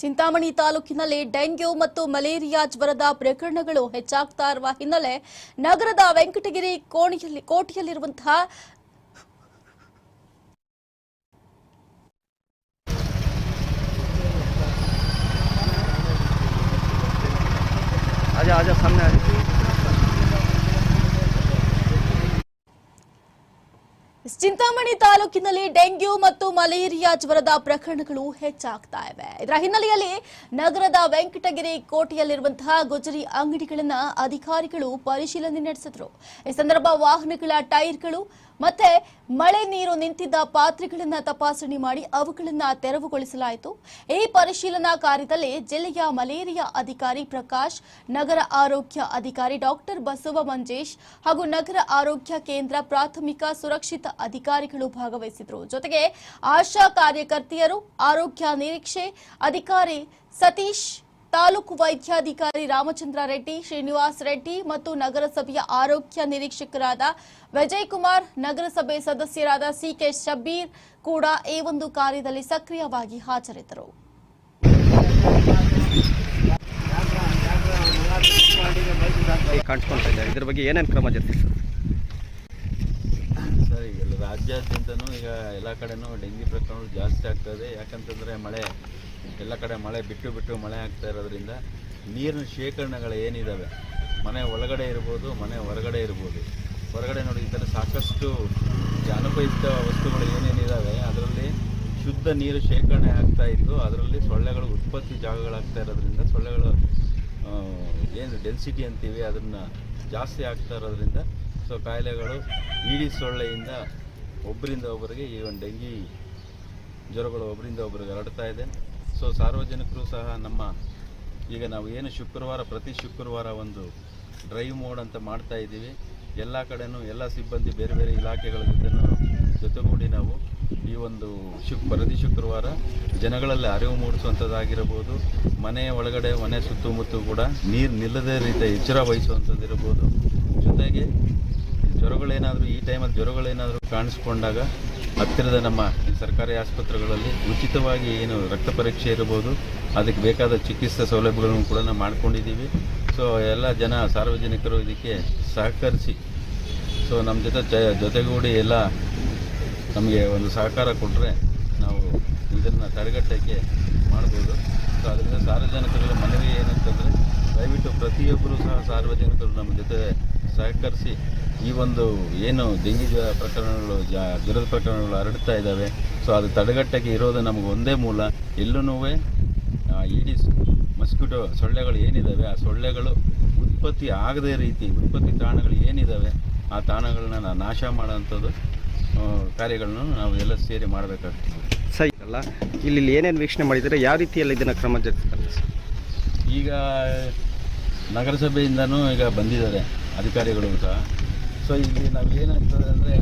ಚಿಂತಾಮಣಿ ತಾಲೂಕಿನಲ್ಲಿ ಡೆಂಗ್ಯೂ ಮತ್ತು ಮಲೇರಿಯಾ ಜ್ವರದ ಪ್ರಕರಣಗಳು ಹೆಚ್ಚಾಗ್ತಾ ಇರುವ ಹಿನ್ನೆಲೆ ನಗರದ ವೆಂಕಟಗಿರಿ ಕೋಣೆಯಲ್ಲಿ ಕೋಟೆಯಲ್ಲಿರುವಂತಹ आजा आजा सामने आजा ಚಿಂತಾಮಣಿ ತಾಲೂಕಿನಲ್ಲಿ ಡೆಂಗ್ಯೂ ಮತ್ತು ಮಲೇರಿಯಾ ಜ್ವರದ ಪ್ರಕರಣಗಳು ಹೆಚ್ಚಾಗ್ತಾ ಇವೆ. ಇದರ ಹಿನ್ನೆಲೆಯಲ್ಲಿ ನಗರದ ವೆಂಕಟಗಿರಿ ಕೋಟೆಯಲ್ಲಿರುವಂತಹ ಗುಜರಿ ಅಂಗಡಿಗಳನ್ನ ಅಧಿಕಾರಿಗಳು ಪರಿಶೀಲನೆ ನಡೆಸಿದ್ರು. ಈ ಸಂದರ್ಭ ವಾಹನಗಳ ಟೈರ್ಗಳು ಮತ್ತೆ ಮಳೆ ನೀರು ನಿಂತಿದ್ದ ಪಾತ್ರೆಗಳನ್ನ ತಪಾಸಣೆ ಮಾಡಿ ಅವುಗಳನ್ನ ತೆರವುಗೊಳಿಸಲಾಯಿತು. ಈ ಪರಿಶೀಲನಾ ಕಾರ್ಯದಲ್ಲಿ ಜಿಲ್ಲೆಯ ಮಲೇರಿಯಾ ಅಧಿಕಾರಿ ಪ್ರಕಾಶ್, ನಗರ ಆರೋಗ್ಯ ಅಧಿಕಾರಿ ಡಾಕ್ಟರ್ ಬಸವ ಮಂಜೇಶ್ ಹಾಗೂ ನಗರ ಆರೋಗ್ಯ ಕೇಂದ್ರ ಪ್ರಾಥಮಿಕ ಸುರಕ್ಷಿತ ಅಧಿಕಾರಿಗಳು ಭಾಗವಹಿಸಿದ್ರು. ಜೊತೆಗೆ ಆಶಾ ಕಾರ್ಯಕರ್ತೆಯರು ಆರೋಗ್ಯ ನಿರೀಕ್ಷೆ ಅಧಿಕಾರಿ ಸತೀಶ್, ತಾಲೂಕು ವೈದ್ಯಾಧಿಕಾರಿ ರಾಮಚಂದ್ರ ರೆಡ್ಡಿ, ಶ್ರೀನಿವಾಸ್ ರೆಡ್ಡಿ ಮತ್ತು ನಗರಸಭೆಯ ಆರೋಗ್ಯ ನಿರೀಕ್ಷಕರಾದ ವಿಜಯ್ ಕುಮಾರ್ ನಗರಸಭೆ ಸದಸ್ಯರಾದ ಸಿಕೆ ಶಬೀರ್ ಕೂಡ ಈ ಒಂದು ಕಾರ್ಯದಲ್ಲಿ ಸಕ್ರಿಯವಾಗಿ ಹಾಜರಿದ್ದರು. ಇದ್ರ ಬಗ್ಗೆ ಏನೇನು ಕ್ರಮ ರಾಜ್ಯಾದ್ಯಂತನೂ ಈಗ ಎಲ್ಲ ಕಡೆನೂ ಡೆಂಗಿ ಪ್ರಕರಣಗಳು ಜಾಸ್ತಿ ಆಗ್ತದೆ. ಯಾಕಂತಂದರೆ ಮಳೆ, ಎಲ್ಲ ಕಡೆ ಮಳೆ ಬಿಟ್ಟು ಬಿಟ್ಟು ಮಳೆ ಆಗ್ತಾ ಇರೋದ್ರಿಂದ ನೀರಿನ ಶೇಖರಣೆಗಳು ಏನಿದ್ದಾವೆ ಮನೆ ಒಳಗಡೆ ಇರ್ಬೋದು, ಮನೆ ಹೊರಗಡೆ ಇರ್ಬೋದು. ಹೊರಗಡೆ ನೋಡಿ ಈ ಥರ ಸಾಕಷ್ಟು ಈ ಅನುಪಯುಕ್ತ ವಸ್ತುಗಳು ಏನೇನಿದ್ದಾವೆ ಅದರಲ್ಲಿ ಶುದ್ಧ ನೀರು ಶೇಖರಣೆ ಆಗ್ತಾ ಇದ್ದು ಅದರಲ್ಲಿ ಸೊಳ್ಳೆಗಳು ಉತ್ಪತ್ತಿ ಜಾಗಗಳಾಗ್ತಾ ಇರೋದ್ರಿಂದ ಸೊಳ್ಳೆಗಳು ಏನು ಡೆನ್ಸಿಟಿ ಅಂತೀವಿ, ಅದನ್ನು ಜಾಸ್ತಿ ಆಗ್ತಾ ಇರೋದ್ರಿಂದ, ಸೊ ಕಾಯಿಲೆಗಳು, ಇಡೀ ಸೊಳ್ಳೆಯಿಂದ ಒಬ್ಬರಿಂದ ಒಬ್ಬರಿಗೆ ಈ ಒಂದು ಡೆಂಗಿ ಜ್ವರಗಳು ಒಬ್ಬರಿಂದ ಒಬ್ಬರಿಗೆ ಹರಡ್ತಾ ಇದೆ. ಸೊ ಸಾರ್ವಜನಿಕರು ಸಹ ನಮ್ಮ ಈಗ ನಾವು ಏನು ಶುಕ್ರವಾರ, ಪ್ರತಿ ಶುಕ್ರವಾರ ಒಂದು ಡ್ರೈವ್ ಮೋಡ್ ಅಂತ ಮಾಡ್ತಾ ಇದ್ದೀವಿ. ಎಲ್ಲ ಕಡೆನೂ, ಎಲ್ಲ ಸಿಬ್ಬಂದಿ ಬೇರೆ ಬೇರೆ ಇಲಾಖೆಗಳ ಜೊತೆನೂ ಜೊತೆಗೂಡಿ ನಾವು ಈ ಒಂದು ಶುಕ್, ಪ್ರತಿ ಶುಕ್ರವಾರ ಜನಗಳಲ್ಲಿ ಅರಿವು ಮೂಡಿಸುವಂಥದ್ದಾಗಿರ್ಬೋದು. ಮನೆಯ ಒಳಗಡೆ, ಮನೆ ಸುತ್ತಮುತ್ತ ಕೂಡ ನೀರು ನಿಲ್ಲದೇ ರೀತಿಯ ಎಚ್ಚರ ವಹಿಸುವಂಥದ್ದಿರ್ಬೋದು. ಜೊತೆಗೆ ಜ್ವರಗಳೇನಾದರೂ, ಈ ಟೈಮಲ್ಲಿ ಜ್ವರಗಳೇನಾದರೂ ಕಾಣಿಸ್ಕೊಂಡಾಗ ಹತ್ತಿರದ ನಮ್ಮ ಸರ್ಕಾರಿ ಆಸ್ಪತ್ರೆಗಳಲ್ಲಿ ಉಚಿತವಾಗಿ ಏನು ರಕ್ತ ಪರೀಕ್ಷೆ ಇರ್ಬೋದು, ಅದಕ್ಕೆ ಬೇಕಾದ ಚಿಕಿತ್ಸಾ ಸೌಲಭ್ಯಗಳನ್ನು ಕೂಡ ನಾವು ಮಾಡ್ಕೊಂಡಿದ್ದೀವಿ. ಸೊ ಎಲ್ಲ ಜನ ಸಾರ್ವಜನಿಕರು ಇದಕ್ಕೆ ಸಹಕರಿಸಿ ಸೊ ನಮ್ಮ ಜೊತೆ ಜ- ಜೊತೆಗೂಡಿ ಎಲ್ಲ ನಮಗೆ ಒಂದು ಸಹಕಾರ ಕೊಟ್ಟರೆ ನಾವು ಇದನ್ನು ತಡೆಗಟ್ಟೋಕ್ಕೆ ಮಾಡ್ಬೋದು. ಸೊ ಅದರಿಂದ ಸಾರ್ವಜನಿಕರ ಮನವಿ ಏನಂತಂದರೆ ದಯವಿಟ್ಟು ಪ್ರತಿಯೊಬ್ಬರು ಸಹ ಸಾರ್ವಜನಿಕರು ನಮ್ಮ ಜೊತೆ ಸಹಕರಿಸಿ ಈ ಒಂದು ಏನು ಡೆಂಗಿ ಜ್ವರ ಪ್ರಕರಣಗಳು ಜ ಜ್ವರದ ಪ್ರಕರಣಗಳು ಹರಡ್ತಾ ಇದ್ದಾವೆ. ಸೊ ಅದು ತಡೆಗಟ್ಟಕ್ಕೆ ಇರೋದು ನಮಗೆ ಒಂದೇ ಮೂಲ. ಎಲ್ಲೂ ಈಡಿಸ್ ಮಸ್ಕಿಟೋ ಸೊಳ್ಳೆಗಳು ಏನಿದ್ದಾವೆ ಆ ಸೊಳ್ಳೆಗಳು ಉತ್ಪತ್ತಿ ಆಗದೇ ರೀತಿ ಉತ್ಪತ್ತಿ ತಾಣಗಳು ಏನಿದ್ದಾವೆ ಆ ತಾಣಗಳನ್ನ ನಾ- ನಾಶ ಮಾಡೋವಂಥದ್ದು ಕಾರ್ಯಗಳನ್ನು ನಾವು ಎಲ್ಲ ಸೇರಿ ಮಾಡಬೇಕಾಗ್ತದೆ. ಸರಿ ಅಲ್ಲ ಇಲ್ಲಿ ಇಲ್ಲಿ ಏನೇನು ವೀಕ್ಷಣೆ ಮಾಡಿದರೆ ಯಾವ ರೀತಿಯಲ್ಲಿ ಇದನ್ನು ಕ್ರಮ ಜರುಗಿಸ್ತಾರೆ? ಈಗ ನಗರಸಭೆಯಿಂದನೂ ಈಗ ಬಂದಿದ್ದಾರೆ ಅಧಿಕಾರಿಗಳು ಸಹ. ಸೊ ಇಲ್ಲಿ ನಾವು ಏನಾಗ್ತದೆ ಅಂದರೆ